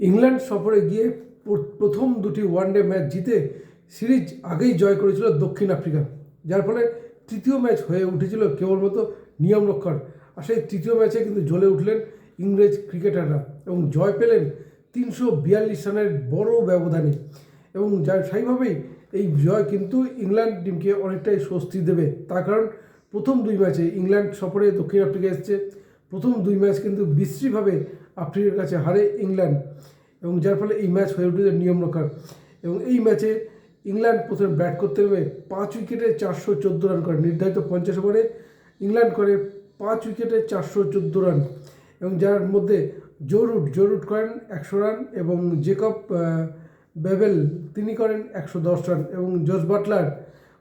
England সফরে গিয়ে প্রথম দুটি ওয়ানডে ম্যাচ জিতে সিরিজ আগেই জয় করেছিল দক্ষিণ আফ্রিকা, যার ফলে তৃতীয় ম্যাচ হয়ে উঠেছিল কেবলমাত্র নিয়ম রক্ষার। আর সেই তৃতীয় ম্যাচে কিন্তু জ্বলে উঠলেন ইংরেজ ক্রিকেটাররা এবং জয় পেলেন তিনশো বিয়াল্লিশ রানের বড় ব্যবধানে। এবং যার সেইভাবেই এই জয় কিন্তু ইংল্যান্ড টিমকে অনেকটাই স্বস্তি দেবে। তার কারণ প্রথম দুই ম্যাচে ইংল্যান্ড সফরে দক্ষিণ আফ্রিকা এসছে। প্রথম দুই ম্যাচ কিন্তু বিশ্রীভাবে আফ্রিকার কাছে হারে ইংল্যান্ড এবং যার ফলে এই ম্যাচ হয়ে উঠেছে নিয়ম রক্ষার। এবং এই ম্যাচে ইংল্যান্ড প্রথমে ব্যাট করতে হবে পাঁচ উইকেটে চারশো চোদ্দ রান করে, নির্ধারিত পঞ্চাশ ওভারে ইংল্যান্ড করে পাঁচ উইকেটে চারশো চোদ্দ রান। এবং যার মধ্যে জরুট জরুট করেন একশো রান এবং জেকব বেবেল তিনি করেন একশো দশ রান এবং জস বাটলার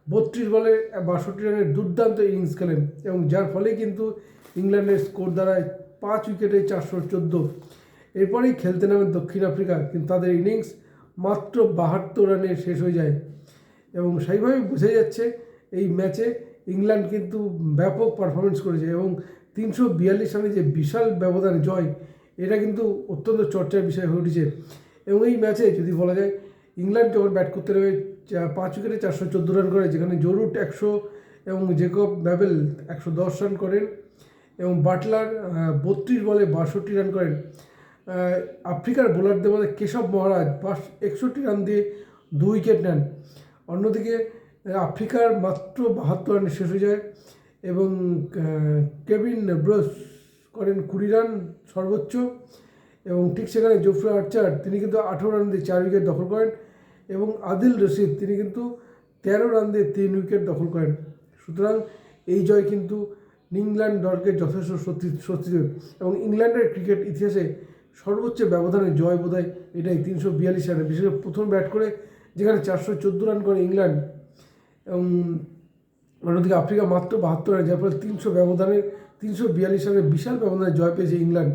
বত্রিশ বলে বাষট্টি রানের দুর্দান্ত ইনিংস খেলেন। এবং যার ফলে কিন্তু ইংল্যান্ডের স্কোর দাঁড়ায় পাঁচ উইকেটে চারশো চোদ্দ। এরপরেই খেলতে নামে দক্ষিণ আফ্রিকা, কিন্তু তাদের ইনিংস মাত্র বাহাত্তর রানে শেষ হয়ে যায়। এবং সেইভাবেই বোঝা যাচ্ছে, এই ম্যাচে ইংল্যান্ড কিন্তু ব্যাপক পারফরমেন্স করেছে এবং তিনশো বিয়াল্লিশ রানে যে বিশাল ব্যবধান জয়, এটা কিন্তু অত্যন্ত চর্চার বিষয় হয়ে উঠেছে। এবং এই ম্যাচে যদি বলা যায়, ইংল্যান্ড যখন ব্যাট করতে নেবে পাঁচ উইকেটে চারশো চোদ্দ রান করে, যেখানে জরুট একশো এবং জেকব ব্যাবেল একশো দশ রান করেন এবং বাটলার বত্রিশ বলে বাষট্টি রান করেন। আফ্রিকার বোলারদের মধ্যে কেশব মহারাজ বাস একষট্টি রান দিয়ে দু উইকেট নেন। অন্যদিকে, আফ্রিকার মাত্র বাহাত্তর রানে শেষ হয়ে যায় এবং কেভিন ব্রোস করেন কুড়ি রান সর্বোচ্চ এবং ঠিক সেখানে জোফ্রা আর্চার, তিনি কিন্তু আঠেরো রান দিয়ে চার উইকেট দখল করেন এবং আদিল রশিদ, তিনি কিন্তু তেরো রান দিয়ে তিন উইকেট দখল করেন। সুতরাং এই জয় কিন্তু ইংল্যান্ড দলকে যথেষ্ট স্বস্তি দেবে। এবং ইংল্যান্ডের ক্রিকেট ইতিহাসে সর্বোচ্চ ব্যবধানে জয় বোধহয় এটাই তিনশো বিয়াল্লিশ রানে। বিশেষ করে প্রথম ব্যাট করে যেখানে চারশো চোদ্দ রান করে ইংল্যান্ড। এবং অন্যদিকে আফ্রিকা মাত্র বাহাত্তর রান, যার ফলে তিনশো ব্যবধানের তিনশো বিয়াল্লিশ রানের বিশাল ব্যবধানে জয় পেয়েছে ইংল্যান্ড।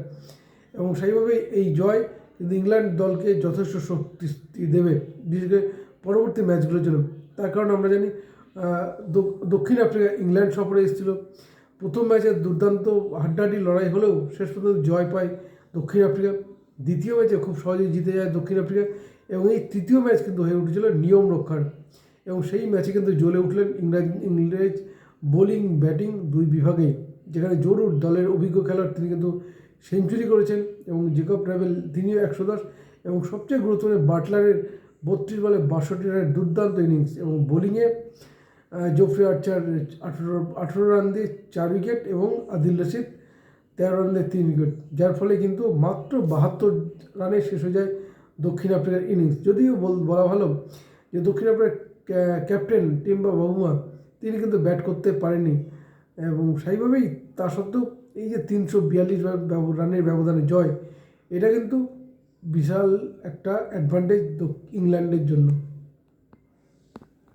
এবং সেইভাবেই এই জয় কিন্তু ইংল্যান্ড দলকে যথেষ্ট শক্তি দেবে, বিশেষ করে পরবর্তী ম্যাচগুলোর জন্য। তার কারণ আমরা জানি দক্ষিণ আফ্রিকা ইংল্যান্ড সফরে এসেছিল। প্রথম ম্যাচে দুর্দান্ত হাড্ডাহাড্ডি লড়াই হলেও শেষ পর্যন্ত জয় পায় দক্ষিণ আফ্রিকা। দ্বিতীয় ম্যাচে খুব সহজেই জিতে যায় দক্ষিণ আফ্রিকা এবং এই তৃতীয় ম্যাচ কিন্তু হয়ে উঠেছিল নিয়ম রক্ষার। এবং সেই ম্যাচে কিন্তু জ্বলে উঠলেন ইংরাজ, ইংরেজ বোলিং, ব্যাটিং দুই বিভাগেই, যেখানে জরুর দলের অভিজ্ঞ খেলোয়াড় তিনি কিন্তু সেঞ্চুরি করেছেন এবং জেকব ট্রাভেল তিনিও একশো দশ এবং সবচেয়ে গুরুত্বপূর্ণ বাটলারের বত্রিশ বলে বাষট্টি রানের দুর্দান্ত ইনিংস এবং বোলিংয়ে জোফ্রি আর্চার আঠেরো আঠেরো রান দিয়ে চার উইকেট এবং আদিল রশিদ তেরো রান দিয়ে তিন উইকেট যার ফলে কিন্তু মাত্র বাহাত্তর রানে শেষ হয়ে যায় দক্ষিণ আফ্রিকার ইনিংস যদিও বল- ভালো যে দক্ষিণ আফ্রিকার ক্যা- ক্যাপ্টেন টিম্বা বাবুমা তিনি কিন্তু ব্যাট করতে পারেননি এবং সেইভাবেই তা সত্ত্বেও এই যে তিনশো বিয়াল্লিশ রানের ব্যবধানে জয়, এটা কিন্তু বিশাল একটা অ্যাডভান্টেজ ইংল্যান্ডের জন্য।